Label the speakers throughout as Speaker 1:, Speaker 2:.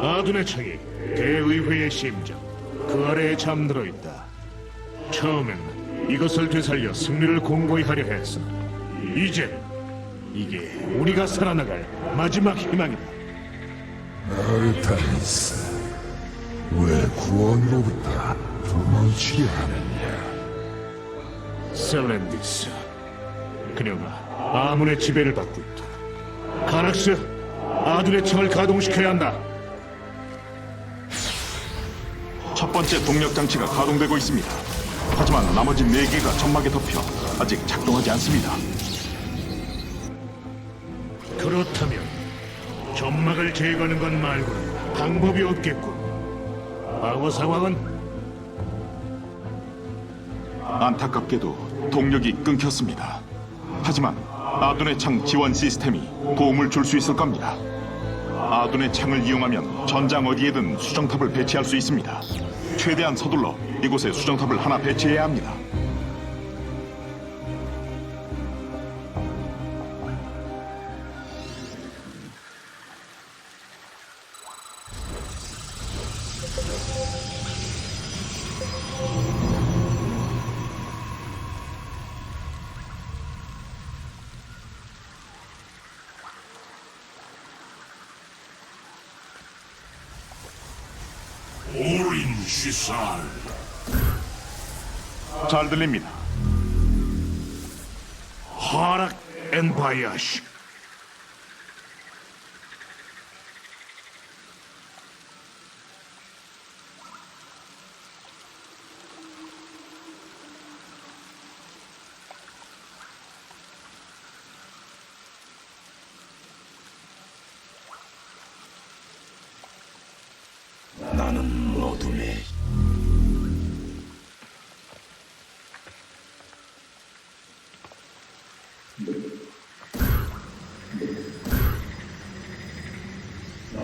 Speaker 1: 아둔의 창이 대의회의 심장 그 아래에 잠들어 있다. 처음엔 이것을 되살려 승리를 공고히 하려 했어. 이제 이게 우리가 살아나갈 마지막 희망이다.
Speaker 2: 아르타니스, 왜 구원으로부터 도망치려 하느냐?
Speaker 1: 셀렌디스 그녀가 아문의 지배를 받고 있다. 가락스 아둔의 창을 가동시켜야 한다.
Speaker 3: 첫 번째 동력 장치가 가동되고 있습니다. 하지만 나머지 네 개가 점막에 덮여 아직 작동하지 않습니다.
Speaker 1: 그렇다면 점막을 제거하는 것 말고는 방법이 없겠군. 과거 상황은
Speaker 3: 안타깝게도 동력이 끊겼습니다. 하지만 아둔의 창 지원 시스템이 도움을 줄 수 있을 겁니다. 아둔의 창을 이용하면 전장 어디에든 수정탑을 배치할 수 있습니다. 최대한 서둘러 이곳에 수정탑을 하나 배치해야 합니다. 잘 들립니다.
Speaker 1: 하락 엔바이아시.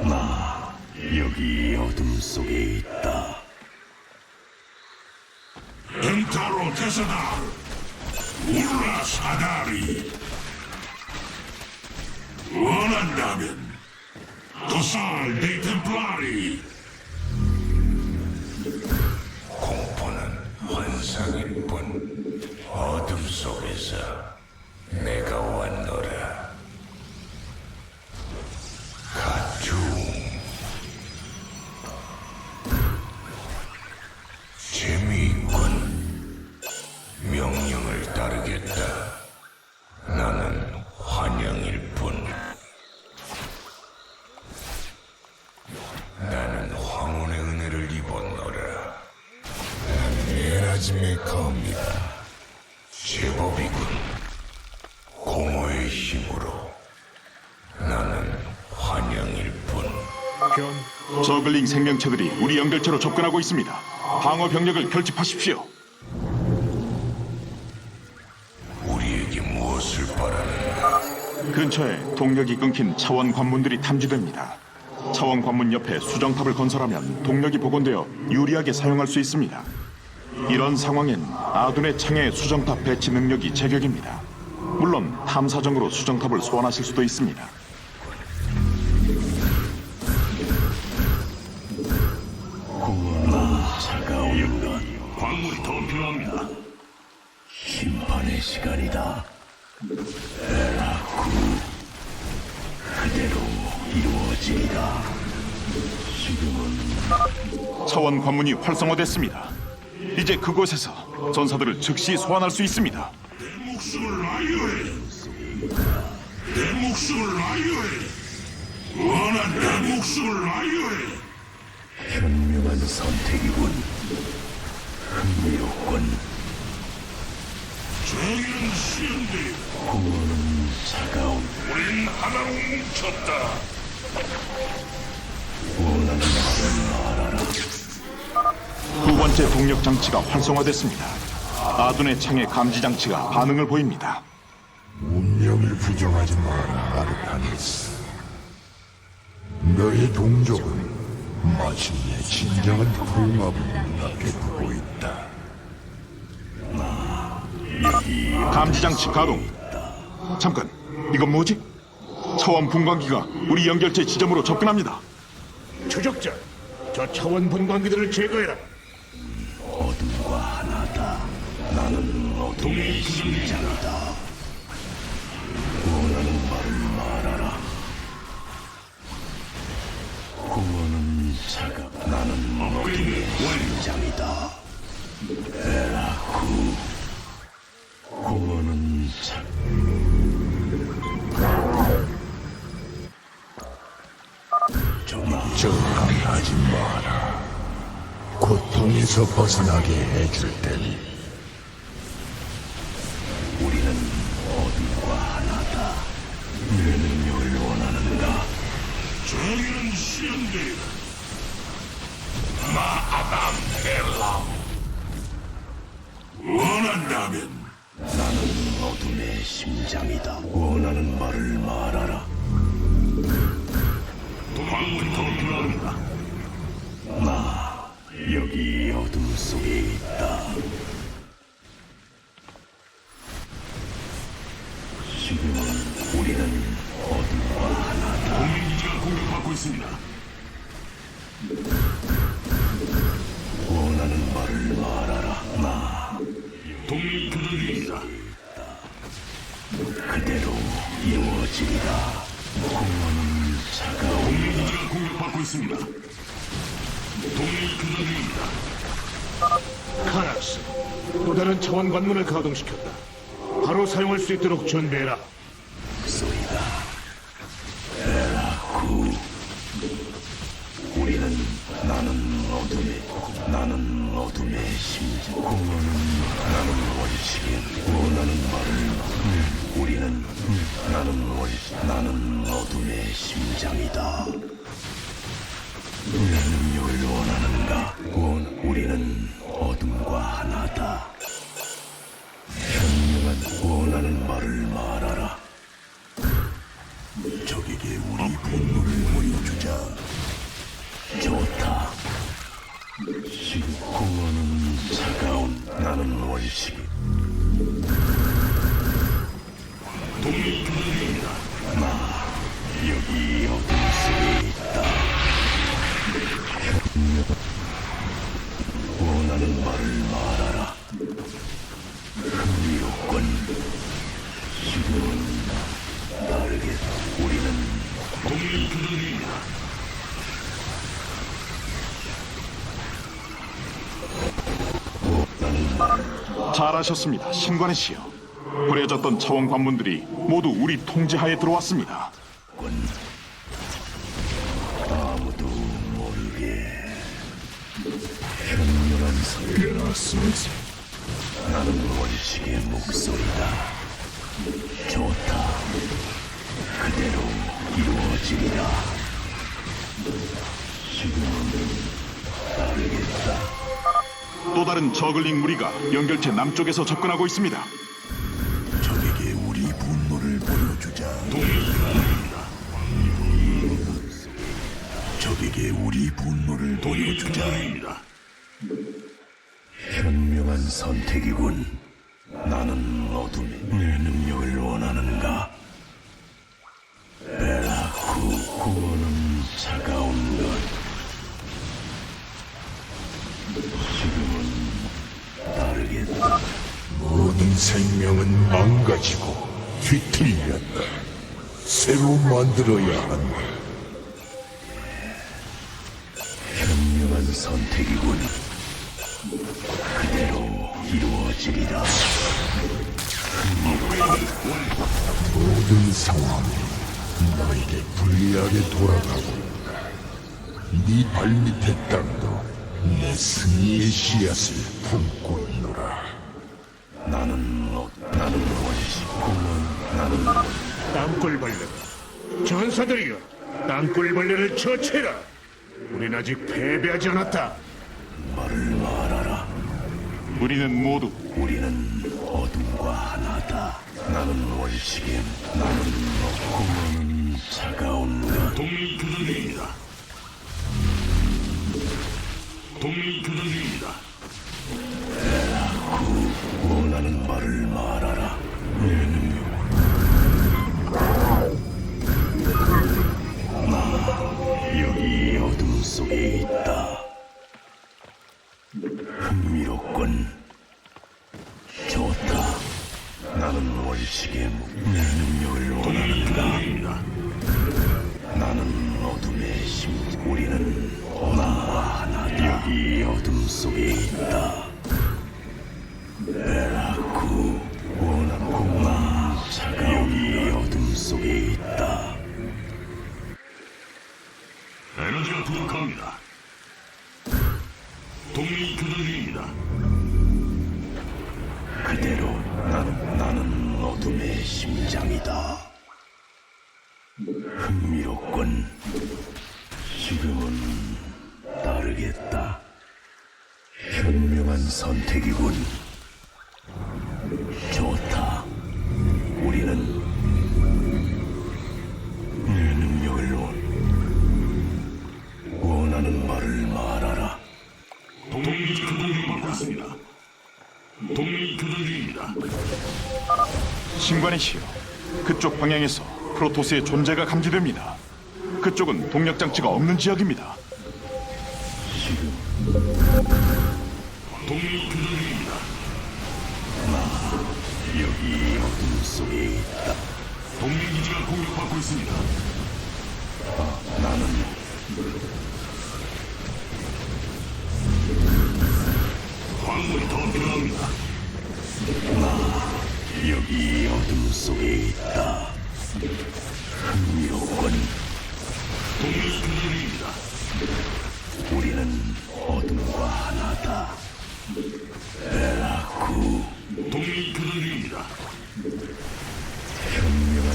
Speaker 2: 나 여기 어둠 속에 있다. 엔타로 테사다. 울라 사다리. 원한다면 도살 데이 템플라리. 공포는 환상일 뿐 어둠 속에서 내가 왔노라. 가중. 재미있군. 명령을 따르겠다. 나는 환영일 뿐. 나는 황혼의 은혜를 입었노라. 에라짐의 겁니다.
Speaker 3: 저글링 생명체들이 우리 연결체로 접근하고 있습니다. 방어 병력을 결집하십시오.
Speaker 2: 우리에게 무엇을 바라는가?
Speaker 3: 근처에 동력이 끊긴 차원 관문들이 탐지됩니다. 차원 관문 옆에 수정탑을 건설하면 동력이 복원되어 유리하게 사용할 수 있습니다. 이런 상황엔 아둔의 창의 수정탑 배치 능력이 제격입니다. 물론 탐사정으로 수정탑을 소환하실 수도 있습니다.
Speaker 2: 필요합니다. 심판의 시간이다. 에라쿠. 그대로 이루어지리라. 지금은
Speaker 3: 차원 관문이 활성화됐습니다. 이제 그곳에서 전사들을 즉시 소환할 수 있습니다.
Speaker 2: 목숨을 라이오해. 내 목숨을 라이오해. 원한 내 목숨을 라이오해. 현명한 선택이군. 흥미롭군. 정의는 시연돼. 공허는 차가운. 우린 하나로 뭉쳤다. 원하는 말을 말하라.
Speaker 3: 두 번째 동력 장치가 활성화됐습니다. 아둔의 창의 감지 장치가 반응을 보입니다.
Speaker 2: 운명을 부정하지 마라, 아르타니스. 너의 동족은 마침내 진정한 풍압을 눈앞에 두고 있다.
Speaker 3: 감지 장치 가동. 잠깐, 이건 뭐지? 차원 분광기가 우리 연결체 지점으로 접근합니다.
Speaker 1: 추적자, 저 차원 분광기들을 제거해라.
Speaker 2: 어둠과 하나다. 나는 어둠의 심장이다. 원하는 말을 말하라. 자가 나는 어둠의 심장이다. 에라쿠 구원은 자 정하지 마라. 고통에서 벗어나게 해줄 테니 헬람. 원한다면 나는 어둠의 심장이다. 원하는 말을 말하라. 도망부터 필요합니다. 나 여기 어둠 속에 있다. 있습니다. 동맹 교전 중입니다.
Speaker 1: 카락스, 또 다른 차원 관문을 가동시켰다. 바로 사용할 수 있도록 준비해라.
Speaker 2: 소리다. 에라쿠. 우리는 나는 어둠의 나는 어둠의 심장. 공원은 나는 원시계 원하는 말을 음, 우리는 음, 나는 원시 나는 어둠의 심장이다. 내 능력을 원하는가? 원 우리는 원하는 말을 말하라. 흥미롭군. 지금은 다르겠다. 우리는 말
Speaker 3: 잘하셨습니다, 신관의 씨여. 버려졌던 차원 관문들이 모두 우리 통제하에 들어왔습니다.
Speaker 2: 쓰면서 나는 원식의 목소리다 좋다. 그대로 이루어지리라. 지금은 다르겠다.
Speaker 3: 또 다른 저글링 무리가 연결체 남쪽에서 접근하고 있습니다.
Speaker 2: 적에게 우리 분노를 보여주자. 적에게 우리 분노를 보여주자 현명한 선택이군. 나는 어둠의 내 능력을 원하는가? 베라쿠 구원은 차가운 것. 지금은 다르겠다. 모든 생명은 망가지고 뒤틀렸다. 새로 만들어야 한다. 현명한 선택이군 이루어지리라. 모든 상황이 너에게 불리하게 돌아가고 있다. 네 발밑의 땅도 내 승리의 씨앗을 품고 있노라. 나는 너, 나는 원시 나는
Speaker 1: 땅굴벌레, 전사들이여, 땅굴벌레를 처치해라. 우린 아직 패배하지 않았다.
Speaker 2: 말을 말하라.
Speaker 3: 우리는 모두
Speaker 2: 우리는 어둠과 하나다. 나는 원시계, 나는 너, 공원은 차가운 것.
Speaker 4: 동맹 교전 중입니다. 동맹 교전 중입니다.
Speaker 2: 여기 어둠 속에 있다. 에라쿠 원하는 공간 여기 어둠 속에 있다. 에너지가 부족합니다. 동맹이 교전 중입니다. 그대로 나는 나는 어둠의 심장이다. 흥미롭군. 지금은 현명한 선택이군. 좋다. 우리는 내 능력을 원- 원하는 말을 말하라. 동맹이 교전 중받고 있습니다. 동맹이 교전 중입니다.
Speaker 3: 신관의 시여, 그쪽 방향에서 프로토스의 존재가 감지됩니다. 그쪽은 동력 장치가 없는 지역입니다.
Speaker 2: 동맹이 교전 중입니다. 나 여기 어둠 속에 있다. 동맹 기지가 공격받고 있습니다. 아, 나는 광물이 더 필요합니다. 나 여기 어둠 속에 있다. 흥미롭군. 동맹이 교전 중입니다. 에라쿠 동맹이 교전 중입니다. 현명한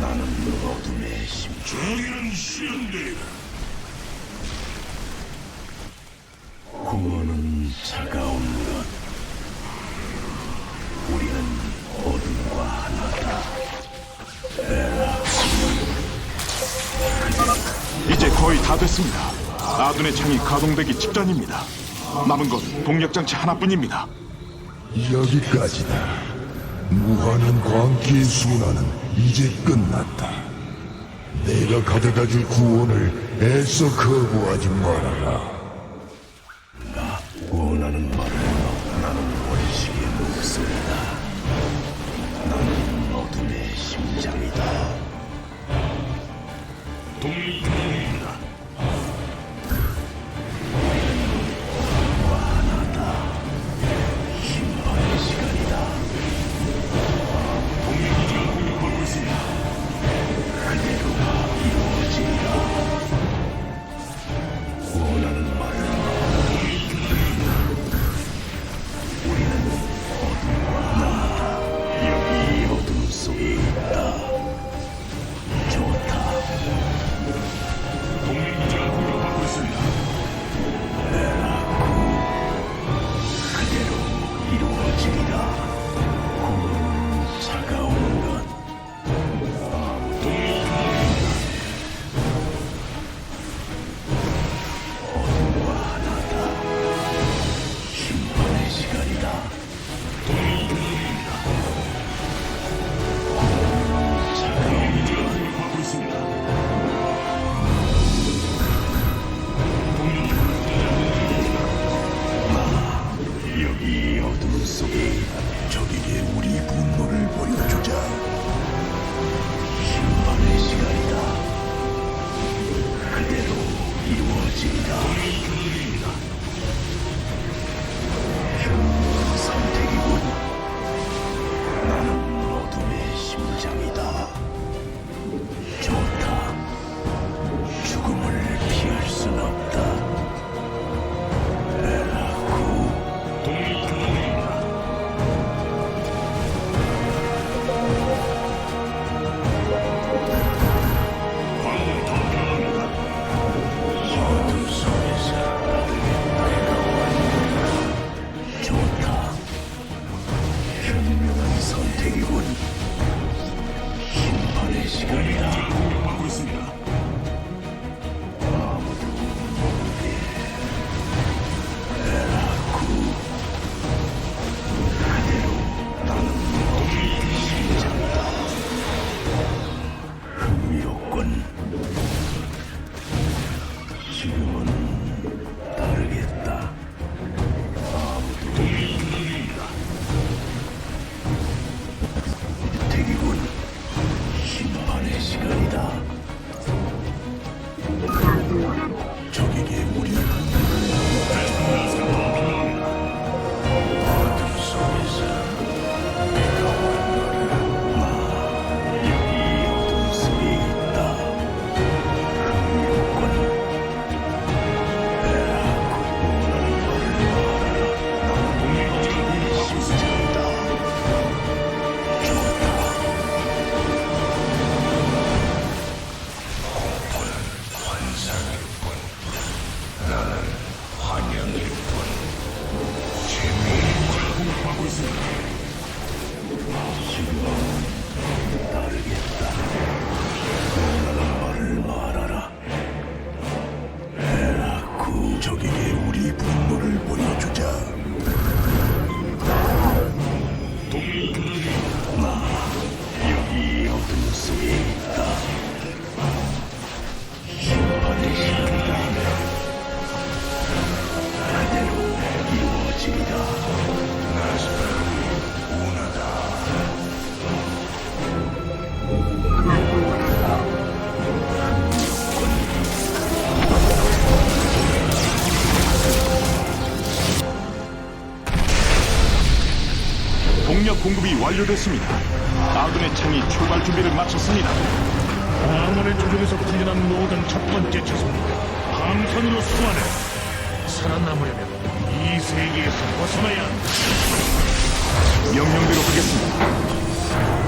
Speaker 2: 나는 어둠의 심. 정의는 실현되리라. 공허는 차가운 것. 우리는 어둠과 하나다.
Speaker 3: 이제 거의 다 됐습니다. 아둔의 창이 가동되기 직전입니다. 남은 건 동력 장치 하나뿐입니다.
Speaker 5: 여기까지다. 무한한 광기의 순환은 이제 끝났다. 내가 가져다줄 구원을 애써 거부하지 말아라.
Speaker 2: 선택이군. 심판의 시간이다. 공격받고 있습니다.
Speaker 3: 완료됐습니다. 아둔의 창이 출발 준비를 마쳤습니다.
Speaker 1: 아몬의 조종에서 풀려난 모든 첫 번째 차선 함선으로 소환해 살아남으려면 이 세계에서 벗어나야 한다
Speaker 3: 명령대로 하겠습니다.